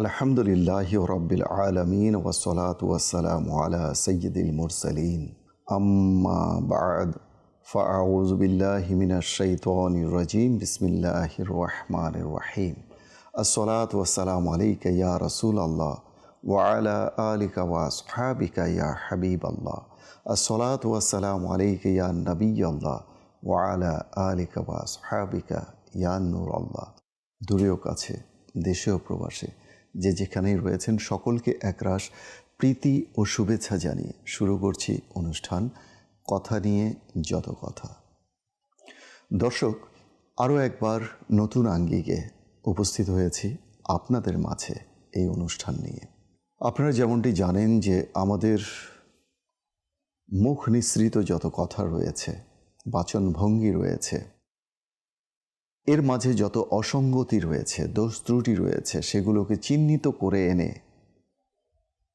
আলহামদুলিল্লাহ রব্বিল আলমিন ওসলাত ওয়াসালাম আলা সৈয়দুল মুরসালিন আম্মা বাদ فأعوذ بالله من الشيطان الرجيم بسم الله الرحمن الرحيم الصلاة والسلام عليك يا رسول الله وعلى آلك وأصحابك يا حبيب الله الصلاة والسلام عليك يا نبي الله وعلى آلك وأصحابك يا نور الله দূরেও কাছে দেশেও প্রবাসে যে যেখানেই রয়েছেন, সকলকে একরাশ প্রীতি ও শুভেচ্ছা জানিয়ে শুরু করছি অনুষ্ঠান কথা নিয়ে যত কথা। দর্শক, আরও একবার নতুন আঙ্গিকে উপস্থিত হয়েছি আপনাদের মাঝে এই অনুষ্ঠান নিয়ে। আপনারা যেমনটি জানেন যে আমাদের মুখ নিঃসৃত যত কথা রয়েছে, বাচনভঙ্গি রয়েছে এর মাঝে যত অসঙ্গতি রয়েছে, দোষ ত্রুটি রয়েছে, সেগুলোকে চিহ্নিত করে এনে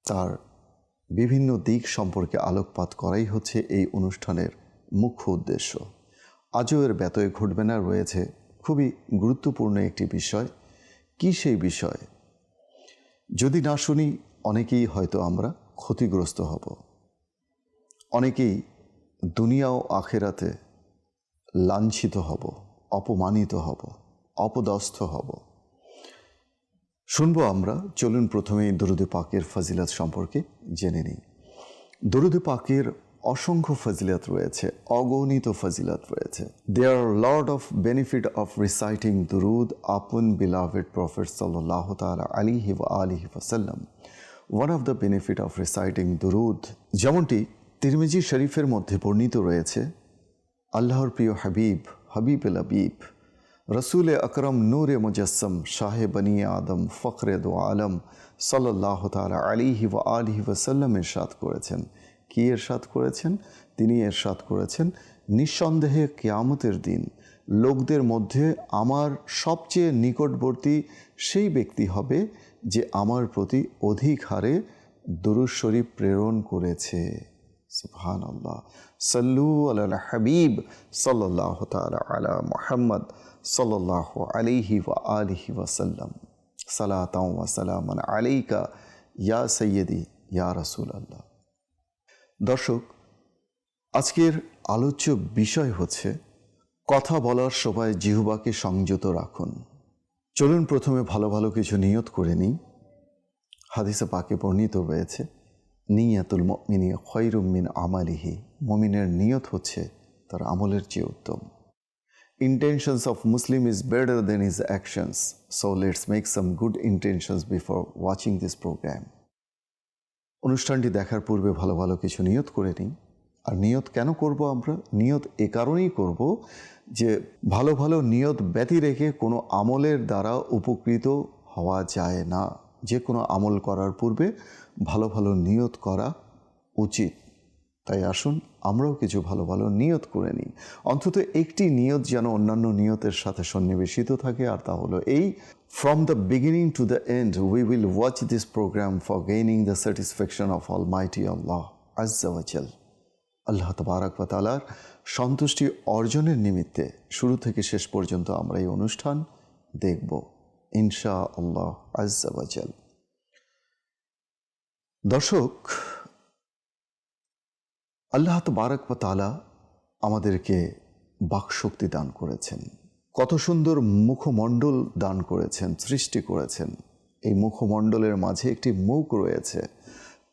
তার বিভিন্ন দিক সম্পর্কে আলোকপাত করাই হচ্ছে এই অনুষ্ঠানের মুখ্য উদ্দেশ্য। আজও এর ব্যতয় ঘটবে না, রয়েছে খুবই গুরুত্বপূর্ণ একটি বিষয়। কি সেই বিষয়? যদি না শুনি, অনেকেই হয়তো আমরা ক্ষতিগ্রস্ত হব। অনেকেই দুনিয়া ও আখেরাতে লাঞ্ছিত হব। অপমানিত হব, অপদস্থ হব। শুনব আমরা, চলুন প্রথমেই দরুদে পাকের ফজিলত সম্পর্কে জেনে নিই। দরুদে পাকের অসংখ্য ফজিলত রয়েছে, অগণিত ফজিলত রয়েছে। They are lot of benefit of reciting দুরুদ আপন বিলাভেড প্রফেট সাল্লাহ তালা আলিহি আলিহি ওয়াসাল্লাম। One of the benefit of reciting দুরুদ, যেমনটি তিরমিজি শরীফের মধ্যে বর্ণিত রয়েছে, আল্লাহর প্রিয় হাবিব হাবিব হাবিব রসুল আকরম নূর মুজসম শাহ বনি আদম ফখরে দো আলম সাল্লাহ তালা আলিহি ও আলিহি ওসাল্লাম এরশাদ করেছেন। কি এরশাদ করেছেন? তিনি এরশাদ করেছেন নিঃসন্দেহে কেয়ামতের দিন। লোকদের মধ্যে আমার সবচেয়ে নিকটবর্তী সেই ব্যক্তি হবে যে আমার প্রতি অধিক হারে দুরুজ শরীফ প্রেরণ করেছে। সুবহান আল্লাহ সাল্লু আল হাবিব সাল্লাহ তালা আলা মোহাম্মদ সাল্লাহ আলিহি ওয়া আলিহি ওয়াসাল্লাম সালাতাম ওয়াসালাম আলাইকা ইয়া সৈয়দি ইয়া রসুল আল্লাহ দর্শক, আজকের আলোচ্য বিষয় হচ্ছে কথা বলার সময় জিহুবাকে সংযত রাখুন। চলুন প্রথমে ভালো ভালো কিছু নিয়ত করে নিই। হাদিসে পাকে বর্ণিত রয়েছে নিয়াতুল মিনি খৈরুমিন আমালিহি। মমিনের নিয়ত হচ্ছে তার আমলের চেয়ে উত্তম। Intentions of muslim is better than his actions, so let's make some good intentions before watching this program অনুষ্ঠানটি দেখার পূর্বে ভালো ভালো কিছু নিয়ত করে নিই। আর নিয়ত কেন করব আমরা? নিয়ত এ কারণেই করব যে ভালো ভালো নিয়ত ব্যতি রেখে কোনো আমলের দ্বারা উপকৃত হওয়া যায় না। যে কোনো আমল করার পূর্বে ভালো ভালো নিয়ত করা উচিত। তাই আসুন আমরাও কিছু ভালো ভালো নিয়ত করে নিই। অন্তত একটি নিয়ত যেন অন্যান্য নিয়তের সাথে সন্নিবেশিত থাকে, আর তা হলো এই from the beginning to the end we will watch this program for gaining the satisfaction of almighty Allah আজ্জাওয়াজাল আল্লাহ তবারক তালার সন্তুষ্টি অর্জনের নিমিত্তে শুরু থেকে শেষ পর্যন্ত আমরা এই অনুষ্ঠান দেখব। ইনশা আল্লাহ আজ্জাওয়াজাল দর্শক, আল্লাহ তবারক তালা আমাদেরকে বাকশক্তি দান করেছেন। কত সুন্দর মুখমণ্ডল দান করেছেন, সৃষ্টি করেছেন। এই মুখমণ্ডলের মাঝে একটি মুখ রয়েছে।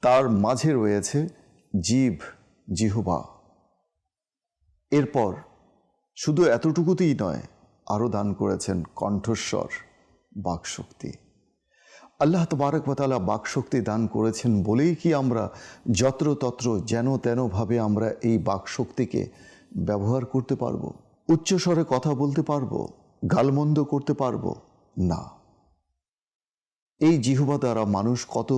তার মাঝে রয়েছে জীব, জিহবা। এরপর শুধু এতটুকুতেই নয় আরও দান করেছেন কণ্ঠস্বর। বাকশক্তি। আল্লাহ তবারক বাতালা বাকশক্তি দান করেছেন বলেই কি আমরা যত্রতত্র যেন তেনভাবে আমরা এই বাকশক্তিকে ব্যবহার করতে পারব? উচ্চস্বরে কথা বলতে পারব? গালমন্দ করতে পারব? না। এই জিহুবা দ্বারা মানুষ কত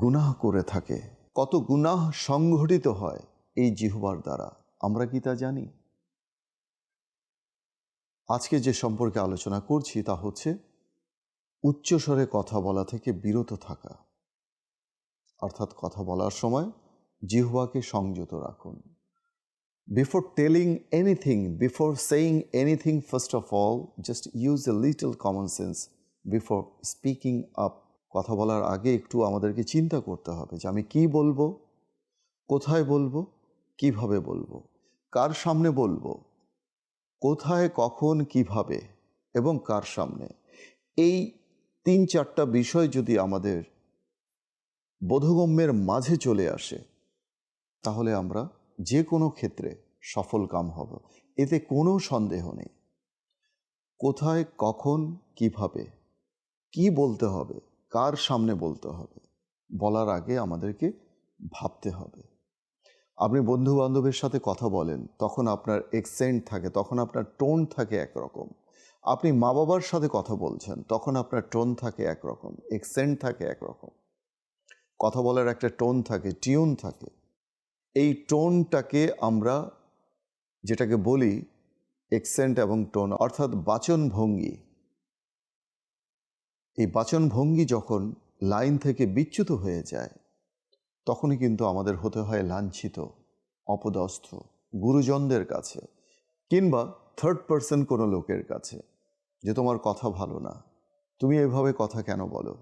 গুনাহ করে থাকে, কত গুনাহ সংঘটিত হয় এই জিহুবার দ্বারা। আমরা কি তা জানি? আজকে যে সম্পর্কে আলোচনা করছি তা হচ্ছে উচ্চস্বরে কথা বলা থেকে বিরত থাকা। অর্থাৎ কথা বলার সময় জিহ্বাকে সংযত রাখুন। Before telling anything before saying anything first of all just use a little common sense before speaking up কথা বলার আগে একটু আমাদেরকে চিন্তা করতে হবে যে আমি কি বলব, কোথায় বলব, কীভাবে বলব, কার সামনে বলব, কোথায়, কখন, কীভাবে এবং কার সামনে। এই তিন চারটা বিষয় যদি আমাদের বোধগম্যের মাঝে চলে আসে, তাহলে আমরা যে কোনো ক্ষেত্রে সফল কাম হব। এতে কোনো সন্দেহ নেই। কোথায়, কখন, কীভাবে, কি বলতে হবে, কার সামনে বলতে হবে, বলার আগে আমাদেরকে ভাবতে হবে। আপনি বন্ধু বান্ধবের সাথে কথা বলেন, তখন আপনার এক্সেন্ট থাকে, তখন আপনার টোন থাকে একরকম। আপনি মা বাবার সাথে কথা বলছেন, তখন আপনার টোন থাকে একরকম এক্সেন্ট থাকে একরকম। কথা বলার একটা টোন থাকে টিউন থাকে। এই টোনটাকে আমরা যেটাকে বলি এক্সেন্ট এবং টোন অর্থাৎ বাচন ভঙ্গি। এই বাচন ভঙ্গি যখন লাইন থেকে বিচ্যুত হয়ে যায়, তখনই কিন্তু আমাদের হতে হয় লাঞ্ছিত, অপদস্থ, গুরুজনদের কাছে, কিংবা থার্ড পার্সন কোনো লোকের কাছে। যে তোমার কথা ভালো না। তুমি এভাবে কথা কেন বলো?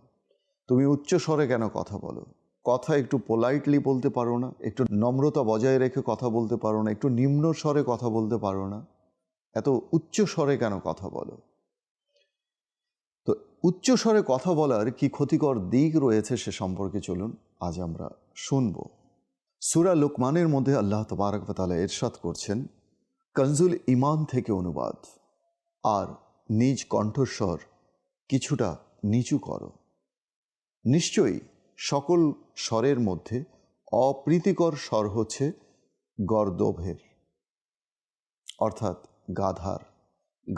তুমি উচ্চ স্বরে কেন কথা বলো? কথা একটু পোলাইটলি বলতে পারো না, একটু নম্রতা বজায় রেখে কথা বলতে পারো না, একটু নিম্ন স্বরে কথা বলতে পারো না। এত উচ্চ স্বরে কেন কথা বলো? তো উচ্চ স্বরে কথা বলার কি ক্ষতিকর দিক রয়েছে সে সম্পর্কে চলুন আজ আমরা শুনব। সুরা লোকমানের মধ্যে আল্লাহ তবারকতালা এরশাদ করছেন, কনজুল ইমান থেকে অনুবাদ। আর নিজ কণ্ঠস্বর কিছুটা নিচু করো। নিশ্চয়ই সকল স্বরের মধ্যে অপ্রীতিকর স্বর হচ্ছে গর্দভের। অর্থাৎ গাধার।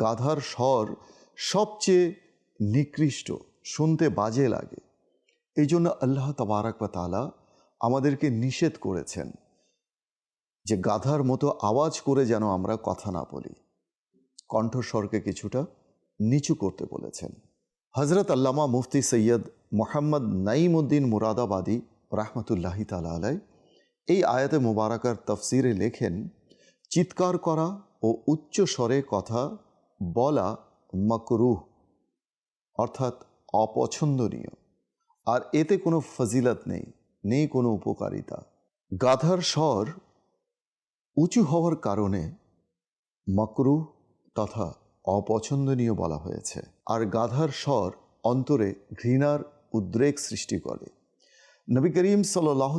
গাধার স্বর সবচেয়ে নিকৃষ্ট, শুনতে বাজে লাগে। এই জন্য আল্লাহ তবারাক তালা আমাদেরকে নিষেধ করেছেন যে গাধার মতো আওয়াজ করে যেন আমরা কথা না বলি। কণ্ঠস্বরকে কিছুটা নিচু করতে বলেছেন। হজরত আল্লামা মুফতি সৈয়দ মোহাম্মদ নাইমুদ্দিন মুরাদাবাদী রাহমতুল্লাহি তালা আলাই এই আয়াতে মুবারাকার তফসিরে লেখেন, চিৎকার করা ও উচ্চ স্বরে কথা বলা মকরুহ, অর্থাৎ অপছন্দনীয়। আর এতে কোনো ফজিলত নেই নেই কোনো উপকারিতা। গাধার স্বর উঁচু হওয়ার কারণে মকরুহ তথা অপছন্দনীয় বলা হয়েছে। আর গাধার স্বর অন্তরে ঘৃণার উদ্রেক সৃষ্টি করে। নবী করিম সাল্লাহ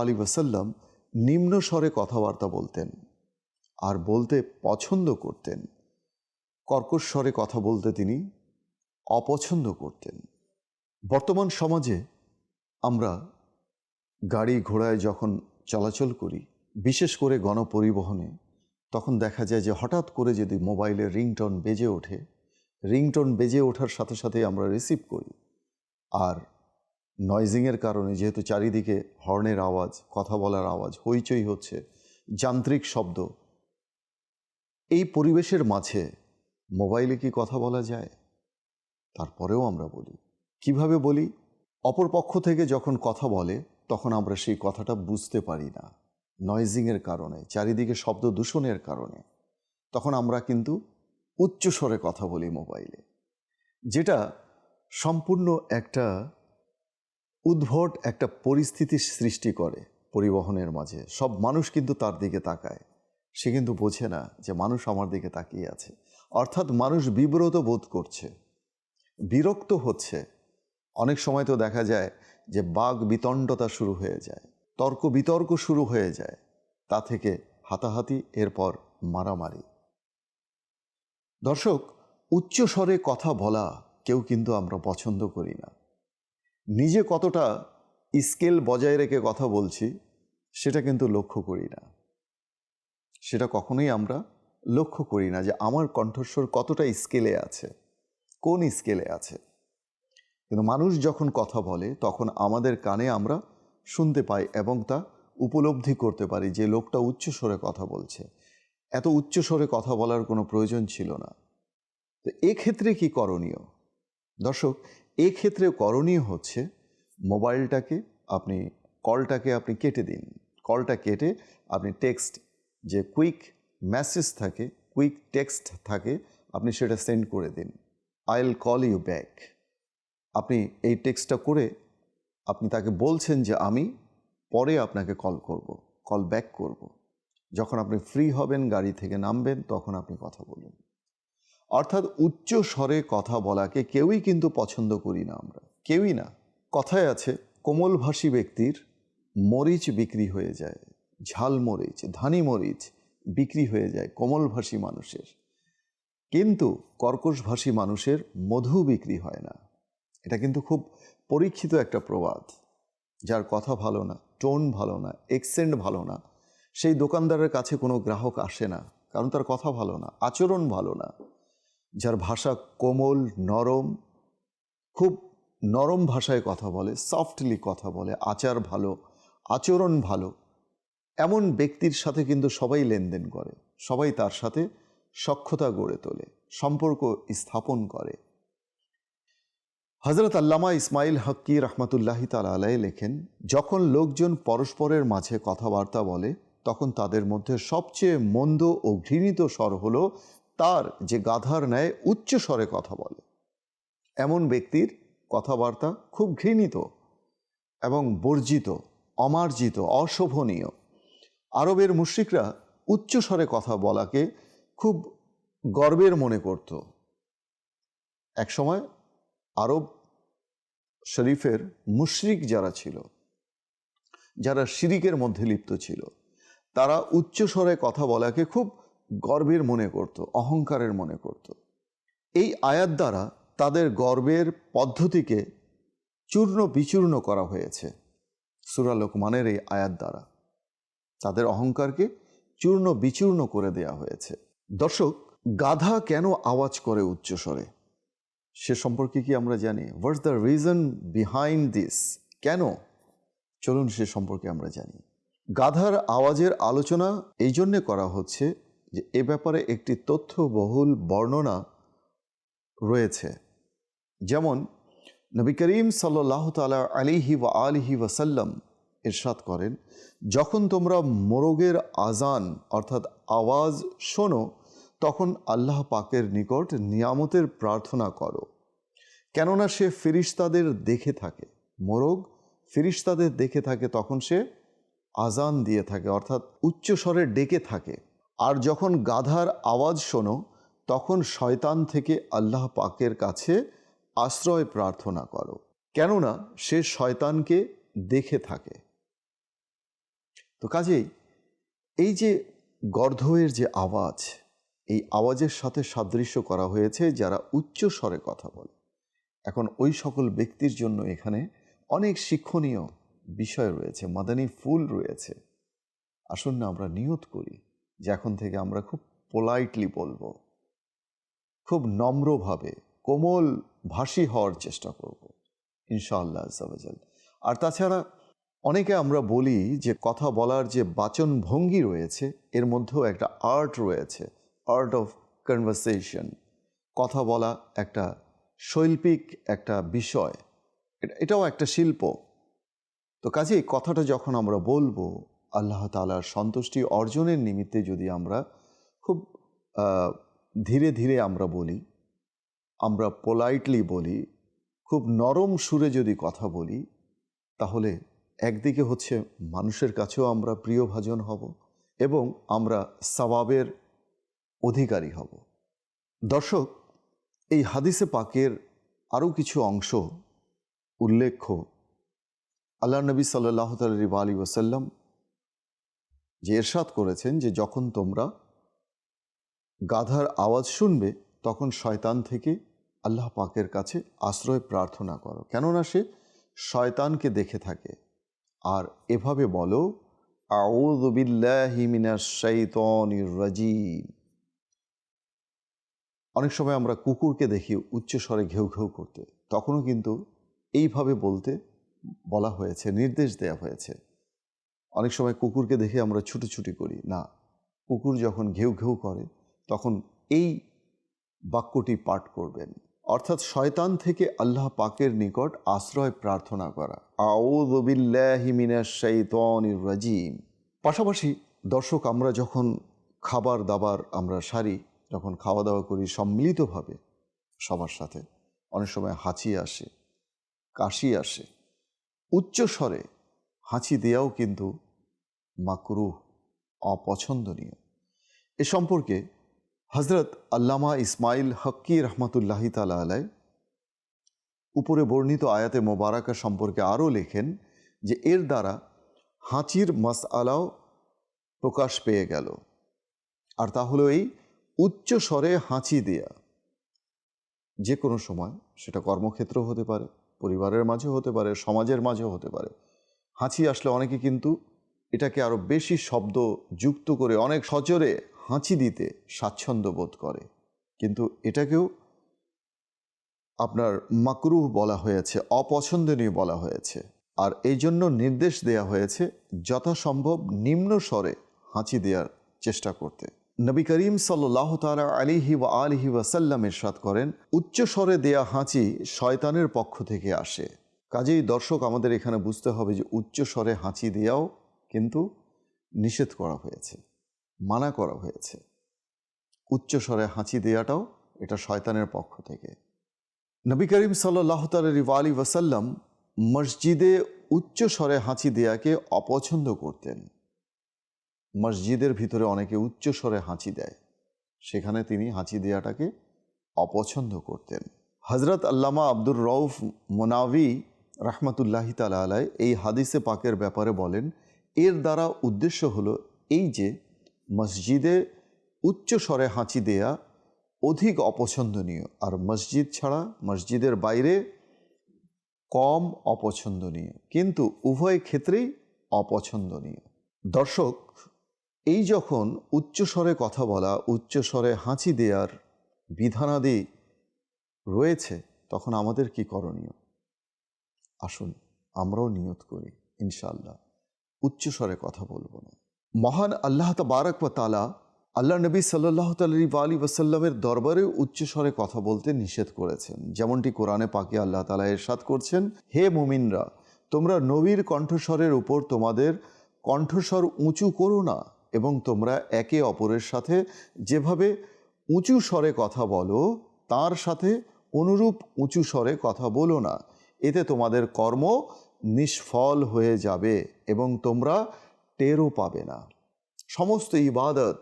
আলী ওসাল্লাম নিম্ন স্বরে কথাবার্তা বলতেন আর বলতে পছন্দ করতেন। কর্কশ স্বরে কথা বলতে তিনি অপছন্দ করতেন। বর্তমান সমাজে আমরা গাড়ি ঘোড়ায় যখন চলাচল করি, বিশেষ করে গণপরিবহনে তখন দেখা যায় যে হঠাৎ করে যদি মোবাইলের রিংটোন বেজে ওঠে, রিংটোন বেজে ওঠার সাথে সাথে আমরা রিসিভ করি। আর নয়জিংয়ের কারণে যেহেতু চারিদিকে হর্নের আওয়াজ, কথা বলার আওয়াজ, হইচই হচ্ছে, যান্ত্রিক শব্দ, এই পরিবেশের মাঝে মোবাইলে কি কথা বলা যায়? তারপরেও আমরা বলি। কীভাবে বলি? অপর পক্ষ থেকে যখন কথা বলে, তখন আমরা সেই কথাটা বুঝতে পারি না। নয়েজিংয়ের কারণে, চারিদিকে শব্দ দূষণের কারণে। তখন আমরা কিন্তু উচ্চস্বরে কথা বলি মোবাইলে, যেটা সম্পূর্ণ একটা উদ্ভট একটা পরিস্থিতির সৃষ্টি করে পরিবহনের মাঝে। সব মানুষ কিন্তু তার দিকে তাকায়। সে কিন্তু বোঝে না যে মানুষ আমার দিকে তাকিয়ে আছে। অর্থাৎ মানুষ বিব্রত বোধ করছে, বিরক্ত হচ্ছে। অনেক সময় তো দেখা যায় যে বাঘ বিতণ্ডতা শুরু হয়ে যায়। তর্ক বিতর্ক শুরু হয়ে যায়। তা থেকে হাতাহাতি, এরপর মারামারি। দর্শক, উচ্চ স্বরে কথা বলা কেউ কিন্তু আমরা পছন্দ করি না। নিজে কতটা স্কেল বজায় রেখে কথা বলছি, সেটা কিন্তু লক্ষ্য করি না। সেটা কখনোই আমরা লক্ষ্য করি না যে আমার কণ্ঠস্বর কতটা স্কেলে আছে, কোন স্কেলে আছে। কিন্তু মানুষ যখন কথা বলে, তখন আমাদের কানে আমরা শুনতে পাই এবং তা উপলব্ধি করতে পারি যে লোকটা উচ্চস্বরে কথা বলছে। এত উচ্চস্বরে কথা বলার কোনো প্রয়োজন ছিল না। তো এক্ষেত্রে কি করণীয়? দর্শক, এক্ষেত্রে করণীয় হচ্ছে মোবাইলটাকে আপনি, কলটাকে আপনি কেটে দিন। কলটা কেটে আপনি টেক্সট, যে কুইক মেসেজ থাকে, কুইক টেক্সট থাকে, আপনি সেটা সেন্ড করে দিন। I will call you back. আপনি এই টেক্সটটা করে আপনি তাকে বলছেন যে আমি পরে আপনাকে কল করব কল ব্যাক করব। যখন আপনি ফ্রি হবেন, গাড়ি থেকে নামবেন, তখন আপনি কথা বলুন। অর্থাৎ উচ্চ স্বরে কথা বলাকে কেউই কিন্তু পছন্দ করি না আমরা। কেউই না। কথায় আছে কোমলভাষী ব্যক্তির মরিচ বিক্রি হয়ে যায়, ঝাল মরিচ, ধানি মরিচ বিক্রি হয়ে যায় কোমলভাষী মানুষের। কিন্তু কর্কশভাষী মানুষের মধু বিক্রি হয় না। এটা কিন্তু খুব পরীক্ষিত একটা প্রবাদ, যার কথা ভালো না, টোন ভালো না, এক্সেন্ট ভালো না। সেই দোকানদারের কাছে কোনো গ্রাহক আসে না, কারণ তার কথা ভালো না, আচরণ ভালো না। যার ভাষা কোমল, নরম, খুব নরম ভাষায় কথা বলে সফটলি কথা বলে, আচার ভালো, আচরণ ভালো, এমন ব্যক্তির সাথে কিন্তু সবাই লেনদেন করে, সবাই তার সাথে সক্ষতা গড়ে তোলে, সম্পর্ক স্থাপন করে। হজরত আল্লামা ইসমাইল হক্কি রহমতুল্লাহি তালা আলাই লেখেন, যখন লোকজন পরস্পরের মাঝে কথাবার্তা বলে, তখন তাদের মধ্যে সবচেয়ে মন্দ ও ঘৃণিত স্বর হল তার যে গাধার ন্যায় উচ্চ স্বরে কথা বলে। এমন ব্যক্তির কথাবার্তা খুব ঘৃণিত এবং বর্জিত, অমার্জিত, অশোভনীয়। আরবের মুশ্রিকরা উচ্চ স্বরে কথা বলাকে খুব গর্বের মনে করত। একসময় আরব শরীফের মুশরিক যারা ছিল, যারা শিরিকের মধ্যে লিপ্ত ছিল, তারা উচ্চ স্বরে কথা বলাকে খুব গর্বের মনে করত, অহংকারের মনে করত। এই আয়াত দ্বারা তাদের গর্বের পদ্ধতিকে চূর্ণ বিচূর্ণ করা হয়েছে সুরা লোকমানের এই আয়াত দ্বারা। তাদের অহংকারকে চূর্ণ বিচূর্ণ করে দেয়া হয়েছে। দর্শক, গাধা কেন আওয়াজ করে উচ্চস্বরে? সে সম্পর্কে কি আমরা জানি? What's the reason behind this কেন? চলুন সে সম্পর্কে আমরা জানি। গাধার আওয়াজের আলোচনা এই জন্যে করা হচ্ছে যে এ ব্যাপারে একটি তথ্যবহুল বর্ণনা রয়েছে। যেমন, নবী করিম সাল্লাহ তালা আলিহি ওয়া আলিহি ওয়াসাল্লাম ইরশাদ করেন, যখন তোমরা মোরগের আজান অর্থাৎ আওয়াজ শোনো তখন আল্লাহ পাকের নিকট নিয়ামতের প্রার্থনা করো। কেননা সে ফিরিস্তাদের দেখে থাকে। মোরগ ফিরিস্তাদের দেখে থাকে, তখন সে আজান দিয়ে থাকে, অর্থাৎ উচ্চ স্বরে ডেকে থাকে। আর যখন গাধার আওয়াজ শোনো, তখন শয়তান থেকে আল্লাহ পাকের কাছে আশ্রয় প্রার্থনা করো। কেননা সে শয়তানকে দেখে থাকে। তো কাজেই এই যে গর্ধয়ের যে আওয়াজ এই আওয়াজের সাথে সাদৃশ্য করা হয়েছে যারা উচ্চ স্বরে কথা বলে। এখন ওই সকল ব্যক্তির জন্য এখানে অনেক শিক্ষণীয় বিষয় রয়েছে, মাদানী ফুল রয়েছে। আসুন না আমরা নিয়ত করি যে এখন থেকে আমরা খুব পোলাইটলি বলব। খুব নম্রভাবে, কোমল ভাষী হওয়ার চেষ্টা করব, ইনশাআল্লাহ আজাল আর তাছাড়া অনেকে আমরা বলি যে কথা বলার যে বাচন ভঙ্গি রয়েছে, এর মধ্যেও একটা আর্ট রয়েছে। আর্ট অফ কনভারসেশন কথা বলা একটা শৈল্পিক একটা বিষয়। এটাও একটা শিল্প। তো কাজেই কথাটা যখন আমরা বলব, আল্লাহ তালার সন্তুষ্টি অর্জনের নিমিত্তে যদি আমরা খুব ধীরে ধীরে আমরা বলি, আমরা পোলাইটলি বলি, খুব নরম সুরে যদি কথা বলি, তাহলে একদিকে হচ্ছে মানুষের কাছেও আমরা প্রিয়ভাজন হব এবং আমরা সবাবের অধিকারী হব। দর্শক, এই হাদিসে পাকের আরও কিছু অংশ উল্লেখ্য। আল্লাহ নবী সাল্লাহ তালি আলী ওসাল্লাম যে এরশাদ করেছেন যে যখন তোমরা গাধার আওয়াজ শুনবে, তখন শয়তান থেকে আল্লাহ পাকের কাছে আশ্রয় প্রার্থনা করো। কেননা সে শয়তানকে দেখে থাকে। আর এভাবে বলো রাজিম। অনেক সময় আমরা কুকুরকে দেখি উচ্চ স্বরে ঘেউ ঘেউ করতে। তখনও কিন্তু এইভাবে বলতে বলা হয়েছে, নির্দেশ দেয়া হয়েছে। অনেক সময় কুকুরকে দেখে আমরা ছুটোছুটি করি। না, কুকুর যখন ঘেউ ঘেউ করে, তখন এই বাক্যটি পাঠ করবেন। অর্থাৎ শয়তান থেকে আল্লাহ পাকের নিকট আশ্রয় প্রার্থনা করা। রাজিম। পাশাপাশি দর্শক, আমরা যখন খাবার দাবার আমরা সারি যখন খাওয়া দাওয়া করি সম্মিলিতভাবে সবার সাথে, অনেক সময় হাঁচি আসে, কাশি আসে, উচ্চ স্বরে হাঁচি দেওয়াও কিন্তু মাকরুহ, অপছন্দনীয়। এ সম্পর্কে হজরত আল্লামা ইসমাইল হক্কি রহমতুল্লাহি তালা আলাই উপরে বর্ণিত আয়াতে মোবারকা সম্পর্কে আরও লেখেন যে এর দ্বারা হাঁচির মাস আলাও প্রকাশ পেয়ে গেল। আর তা হলো এই উচ্চ স্বরে হাঁচি দেয়া। যে কোনো সময় সেটা কর্মক্ষেত্র হতে পারে, পরিবারের মাঝে হতে পারে, সমাজের মাঝেও হতে পারে। হাঁচি আসলে অনেকে কিন্তু এটাকে আরও বেশি শব্দ যুক্ত করে অনেক সচরে হাঁচি দিতে স্বাচ্ছন্দ্য বোধ করে। কিন্তু এটাকেও আপনার মাকরুহ বলা হয়েছে, অপছন্দনীয় বলা হয়েছে। আর এই জন্য নির্দেশ দেয়া হয়েছে, যথাসম্ভব নিম্ন স্বরে হাঁচি দেওয়ার চেষ্টা করতে। নবী করিম সাল্লাহ তালা আলিহি ওয়া আলিহি ওয়াসাল্লাম ইরশাদ করেন উচ্চ স্বরে দেয়া হাঁচি শয়তানের পক্ষ থেকে আসে। কাজেই দর্শক, আমাদের এখানে বুঝতে হবে যে উচ্চ স্বরে হাঁচি দেওয়াও কিন্তু নিষেধ করা হয়েছে, মানা করা হয়েছে। উচ্চ স্বরে হাঁচি দেওয়াটাও এটা শয়তানের পক্ষ থেকে। নবী করিম সাল্লাহ তালি আলী ওয়াসাল্লাম মসজিদে উচ্চ স্বরে হাঁচি দেয়াকে অপছন্দ করতেন। মসজিদের ভিতরে অনেকে উচ্চ স্বরে হাঁচি দেয়। সেখানে তিনি হাঁচি দেয়াটাকে অপছন্দ করতেন। হজরত আল্লামা আব্দুর রউফ মোনাভি রহমতুল্লাহি তালা আলাই এই হাদিসে পাকের ব্যাপারে বলেন, এর দ্বারা উদ্দেশ্য হলো এই যে, মসজিদে উচ্চ স্বরে হাঁচি দেয়া অধিক অপছন্দনীয়। আর মসজিদ ছাড়া মসজিদের বাইরে কম অপছন্দনীয়। কিন্তু উভয় ক্ষেত্রেই অপছন্দনীয়। দর্শক এই যখন উচ্চস্বরে কথা বলা, উচ্চস্বরে হাঁচি দেওয়ার বিধানাদি রয়েছে, তখন আমাদের কি করণীয়? আসুন আমরাও নিয়ত করি ইনশাল্লাহ উচ্চস্বরে কথা বলব না। মহান আল্লাহ তাবারক তালা আল্লাহ নবী সাল্লাহ তালি আলী ওসাল্লামের দরবারে উচ্চস্বরে কথা বলতে নিষেধ করেছেন। যেমনটি কোরআনে পাকে আল্লাহ তালা এরশাদ করছেন, হে মুমিনরা, তোমরা নবীর কণ্ঠস্বরের উপর তোমাদের কণ্ঠস্বর উঁচু করো না। এবং তোমরা একে অপরের সাথে যেভাবে উঁচু স্বরে কথা বলো, তার সাথে অনুরূপ উঁচু স্বরে কথা বলো না। এতে তোমাদের কর্ম নিষ্ফল হয়ে যাবে এবং তোমরা টেরও পাবে না। সমস্ত ইবাদত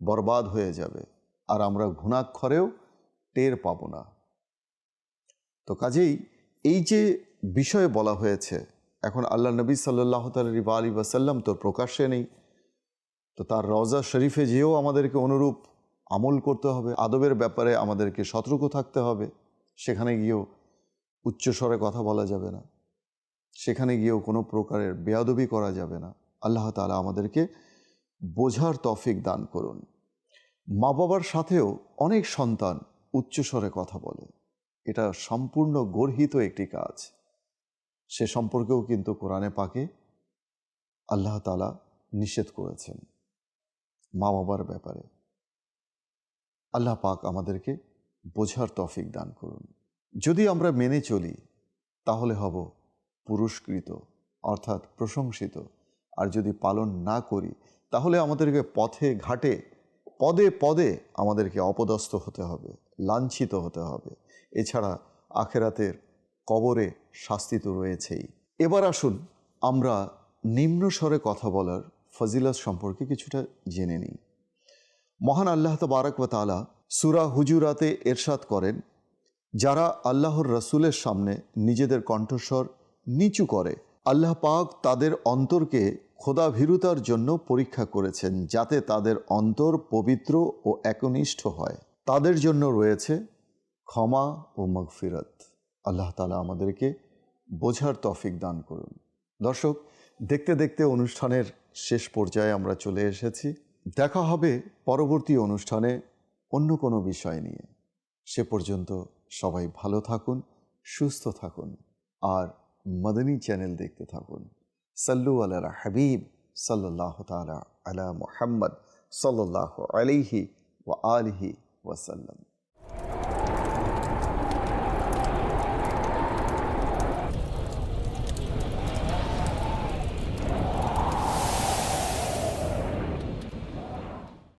বরবাদ হয়ে যাবে আর আমরা ঘুণাক্ষরেও টের পাব না। তো কাজেই এই যে বিষয়ে বলা হয়েছে, এখন আল্লাহ নবী সাল্লাহ তালি আলী ওয়াসাল্লাম তো প্রকাশ্যে নেই। তো তার রওজা শরীফে যেও আমাদেরকে অনুরূপ আমল করতে হবে, আদবের ব্যাপারে আমাদেরকে সতর্ক থাকতে হবে, সেখানে গিয়েও উচ্চস্বরে কথা বলা যাবে না। সেখানে গিয়েও কোনো প্রকারের বেয়াদবি করা যাবে না। আল্লাহ তালা আমাদেরকে বোঝার তফিক দান করুন। মা বাবার সাথেও অনেক সন্তান উচ্চস্বরে কথা বলে। এটা সম্পূর্ণ গর্হিত একটি কাজ। সে সম্পর্কেও কিন্তু কোরআনে পাকে আল্লাহ তালা নিষেধ করেছেন। মা বাবার ব্যাপারে। আল্লাহ পাক আমাদেরকে বোঝার তফিক দান করুন। যদি আমরা মেনে চলি, তাহলে হব পুরস্কৃত, অর্থাৎ প্রশংসিত। আর যদি পালন না করি, তাহলে আমাদেরকে পথে ঘাটে, পদে পদে আমাদেরকে অপদস্থ হতে হবে, লাঞ্ছিত হতে হবে। এছাড়া আখেরাতের কবরে শাস্তি তো রয়েছেই। এবার আসুন, আমরা নিম্ন স্বরে কথা বলার ফজিলত সম্পর্কে কিছুটা জেনে নিই। মহান আল্লাহ তবারক তালা সুরা হুজুরাতে এরশাদ করেন, যারা আল্লাহর রসুলের সামনে নিজেদের কণ্ঠস্বর নিচু করে, আল্লাহ পাক তাদের অন্তরকে খোদাভীরুতার জন্য পরীক্ষা করেছেন যাতে তাদের অন্তর পবিত্র ও একনিষ্ঠ হয়। তাদের জন্য রয়েছে ক্ষমা ও মগফিরত। আল্লাহ তালা আমাদেরকে বোঝার তফিক দান করুন। দর্শক দেখতে দেখতে অনুষ্ঠানের শেষ পর্যায়ে আমরা চলে এসেছি। দেখা হবে পরবর্তী অনুষ্ঠানে অন্য কোনো বিষয় নিয়ে। সে পর্যন্ত সবাই ভালো থাকুন, সুস্থ থাকুন আর মদনী চ্যানেল দেখতে থাকুন। সাল্লু আলা হাবিব সাল্লাহ তালা আলা মোহাম্মদ সাল্লাহ আলিহি ওয়া আলিহি ওয়াসাল্লাম।